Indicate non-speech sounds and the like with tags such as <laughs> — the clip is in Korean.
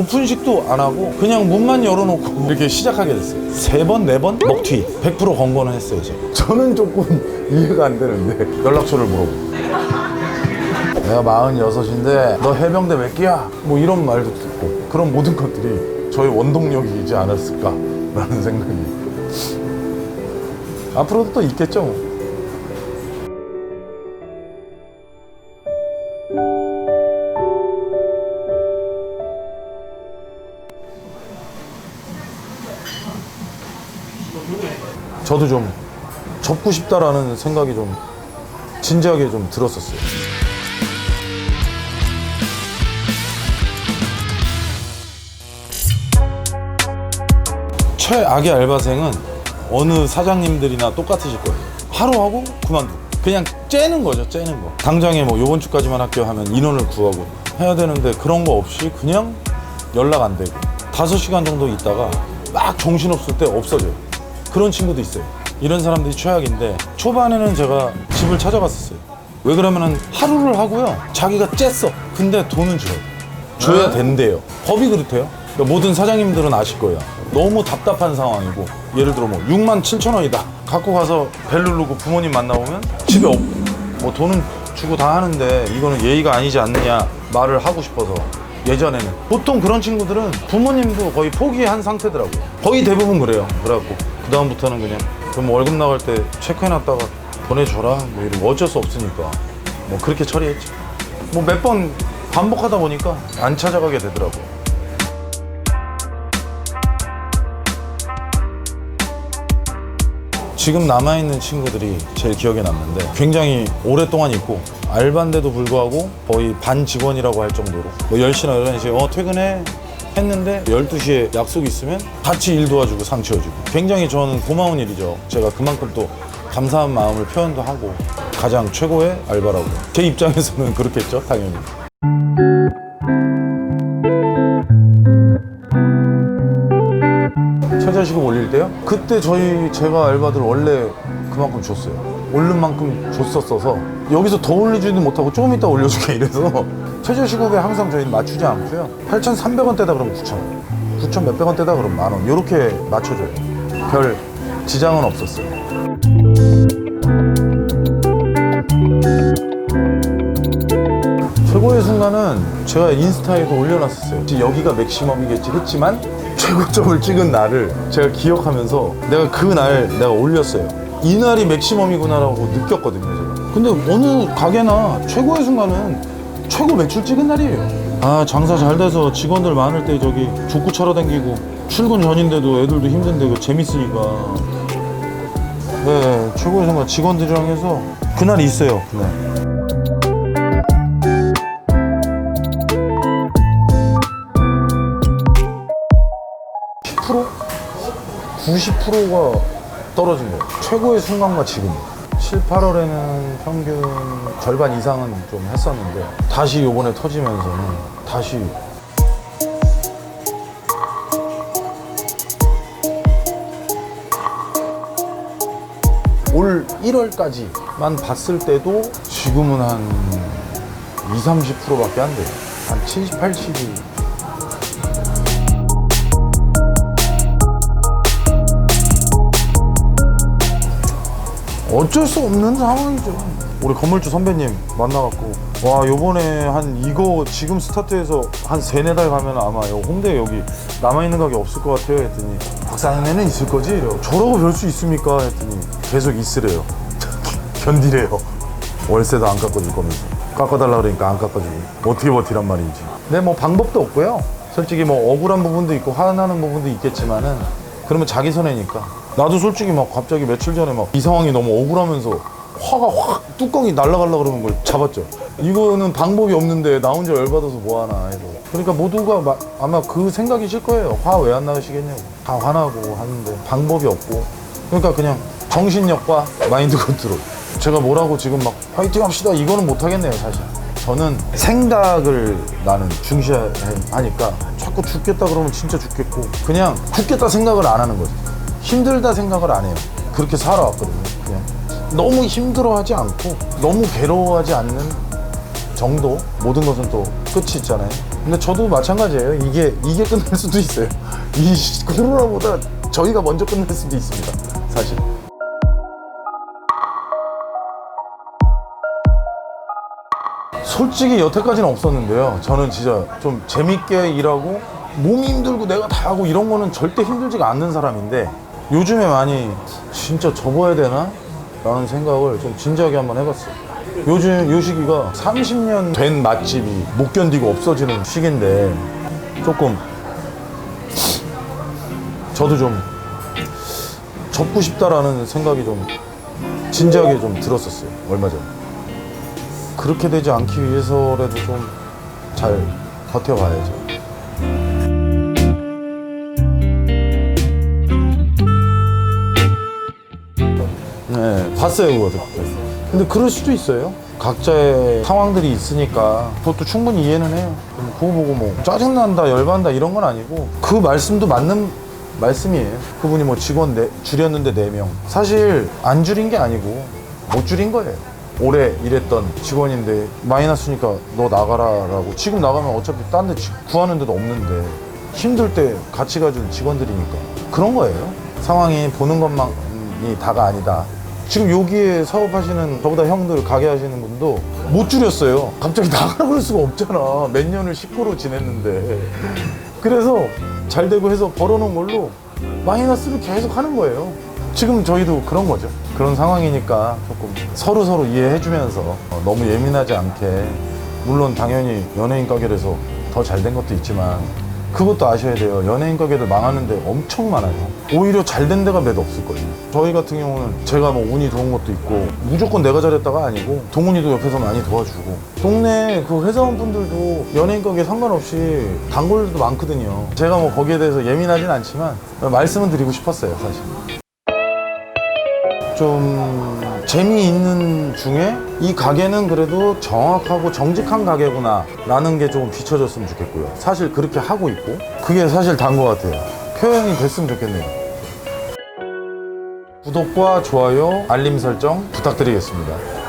오픈식도 안 하고 그냥 문만 열어놓고 <laughs> 이렇게 시작하게 됐어요. 세 번, 네 번 먹튀 100% 건거는 했어요. 제가. 저는 조금 <laughs> 이해가 안 되는데 연락처를 물어보고 내가 46인데 너 해병대 몇 기야? 뭐 이런 말도 듣고 그런 모든 것들이 저의 원동력이지 않았을까라는 <laughs> 생각이 앞으로도 또 있겠죠 뭐. 저도 좀 접고 싶다라는 생각이 좀 진지하게 좀 들었었어요. 최악의 알바생은 어느 사장님들이나 똑같으실 거예요. 하루 하고 그만두고. 그냥 째는 거죠, 째는 거. 당장에 뭐 요번 주까지만 할게요 하면 인원을 구하고 해야 되는데 그런 거 없이 그냥 연락 안 되고 다섯 시간 정도 있다가 막 정신없을 때 없어져요. 그런 친구도 있어요. 이런 사람들이 최악인데 초반에는 제가 집을 찾아갔었어요. 왜 그러면은 하루를 하고요. 자기가 쬐어. 근데 돈은 줘요. 줘야 된대요. 법이 그렇대요. 그러니까 모든 사장님들은 아실 거예요. 너무 답답한 상황이고 예를 들어 뭐 6만 7천 원이다. 갖고 가서 벨 누르고 부모님 만나보면 집에 없, 뭐 돈은 주고 다 하는데 이거는 예의가 아니지 않느냐 말을 하고 싶어서 예전에는 보통 그런 친구들은 부모님도 거의 포기한 상태더라고요. 거의 대부분 그래요. 그래갖고 그 다음부터는 그냥 그럼 월급 나갈 때 체크해놨다가 보내줘라 뭐 이러고 어쩔 수 없으니까 뭐 그렇게 처리했죠. 뭐몇 번 반복하다 보니까 안 찾아가게 되더라고요. 지금 남아있는 친구들이 제일 기억에 남는데 굉장히 오랫동안 있고 알바인데도 불구하고 거의 반 직원이라고 할 정도로 뭐 10시나 11시에 어 퇴근해 했는데 12시에 약속 있으면 같이 일 도와주고 상 치워주고 굉장히 저는 고마운 일이죠 제가 그만큼 또 감사한 마음을 표현도 하고 가장 최고의 알바라고 제 입장에서는 <laughs> 그렇겠죠 당연히 최저시급 올릴 때요? 그때 저희 제가 알바들 원래 그만큼 줬어요. 오른 만큼 줬었어서 여기서 더 올리지는 못하고 조금 이따 올려줄게 이래서 <laughs> 최저 시급에 항상 저희는 맞추지 않고요. 8,300원대다 그러면 9,000원, 9,000 몇백 원대다 그러면 만 원. 이렇게 맞춰줘요. 별 지장은 없었어요. 최고의 순간은 제가 인스타에도 올려놨었어요. 여기가 맥시멈이겠지 했지만 <laughs> 최고점을 찍은 날을 제가 기억하면서 내가 그 날 내가 올렸어요. 이 날이 맥시멈이구나라고 느꼈거든요, 제가. 근데 어느 가게나 최고의 순간은 최고 매출 찍은 날이에요. 아, 장사 잘 돼서 직원들 많을 때 저기 족구 차러 다니고 출근 전인데도 애들도 힘든데 그 재밌으니까. 네, 최고의 순간 직원들이랑 해서 그날이 있어요, 그날. 10%? 90%가 떨어진 거예요. 최고의 순간과 지금. 7, 8월에는 평균 절반 이상은 좀 했었는데 다시 요번에 터지면서는 다시 올 1월까지만 봤을 때도 지금은 한 2, 30%밖에 안 돼요. 한 70, 80이 어쩔 수 없는 상황이죠. 우리 건물주 선배님 만나갖고 와 요번에 한 이거 지금 스타트해서 한 세네 달 가면 아마 요 홍대 여기 남아있는 가게 없을 것 같아요 했더니 박사님에는 있을 거지? 이래요. 저라고 별 수 있습니까? 했더니 계속 있으래요. <laughs> 견디래요. 월세도 안 깎아줄 거면서 깎아달라 그러니까 안 깎아주고. 어떻게 버티란 말인지. 근데 뭐 방법도 없고요. 솔직히 뭐 억울한 부분도 있고 화나는 부분도 있겠지만은 그러면 자기 손해니까. 나도 솔직히 막 갑자기 며칠 전에 막 이 상황이 너무 억울하면서 화가 확 뚜껑이 날아가려 그러는 걸 잡았죠. 이거는 방법이 없는데 나 혼자 열받아서 뭐하나 해서 그러니까 모두가 마- 아마 그 생각이실 거예요. 화 왜 안 나으시겠냐고. 다 화나고 하는데 방법이 없고. 그러니까 그냥 정신력과 마인드 컨트롤. 제가 뭐라고 지금 막 화이팅 합시다. 이거는 못하겠네요 사실 저는 생각을 나는 중시하니까 자꾸 죽겠다 그러면 진짜 죽겠고 그냥 죽겠다 생각을 안 하는 거죠 힘들다 생각을 안 해요 그렇게 살아왔거든요 그냥 너무 힘들어하지 않고 너무 괴로워하지 않는 정도 모든 것은 또 끝이 있잖아요 근데 저도 마찬가지예요. 이게 이게 끝날 수도 있어요. 이 <laughs> 시- 코로나보다 저희가 먼저 끝날 수도 있습니다. 사실. 솔직히 여태까지는 없었는데요. 저는 진짜 좀 재밌게 일하고 몸이 힘들고 내가 다 하고 이런 거는 절대 힘들지가 않는 사람인데 요즘에 많이 진짜 접어야 되나? 라는 생각을 좀 진지하게 한번 해봤어요. 요즘 요 시기가 30년 된 맛집이 못 견디고 없어지는 시기인데 조금 저도 좀 접고 싶다라는 생각이 좀 진지하게 좀 들었었어요. 얼마 전에. 그렇게 되지 않기 위해서라도 좀 잘 버텨봐야죠. 네, 봤어요, 그거. 근데 그럴 수도 있어요. 각자의 상황들이 있으니까 그것도 충분히 이해는 해요. 그거 보고 뭐 짜증난다, 열받는다 이런 건 아니고 그 말씀도 맞는 말씀이에요. 그분이 뭐 직원 네, 줄였는데 4명. 사실 안 줄인 게 아니고 못 줄인 거예요. 오래 일했던 직원인데 마이너스니까 너 나가라라고 지금 나가면 어차피 딴 데 구하는 데도 없는데 힘들 때 같이 가준 직원들이니까 그런 거예요. 상황이 보는 것만이 다가 아니다. 지금 여기에 사업하시는 저보다 형들 가게 하시는 분도 못 줄였어요. 갑자기 나가라 그럴 수가 없잖아. 몇 년을 식구로 지냈는데. 그래서 잘 되고 해서 벌어놓은 걸로 마이너스를 계속 하는 거예요. 지금 저희도 그런 거죠. 그런 상황이니까 조금 서로 서로 이해해주면서 어, 너무 예민하지 않게 물론 당연히 연예인 가게에서 더 잘 된 것도 있지만 그것도 아셔야 돼요. 연예인 가게들 망하는데 엄청 많아요. 오히려 잘 된 데가 몇 없을 거예요. 저희 같은 경우는 제가 뭐 운이 좋은 것도 있고 무조건 내가 잘했다가 아니고 동훈이도 옆에서 많이 도와주고 동네 그 회사원분들도 연예인 가게 상관없이 단골들도 많거든요. 제가 뭐 거기에 대해서 예민하진 않지만 말씀은 드리고 싶었어요, 사실. 좀 재미있는 중에 이 가게는 그래도 정확하고 정직한 가게구나 라는 게좀 비춰졌으면 좋겠고요. 사실 그렇게 하고 있고 그게 사실 단 것 같아요. 표현이 됐으면 좋겠네요. 구독과 좋아요 알림 설정 부탁드리겠습니다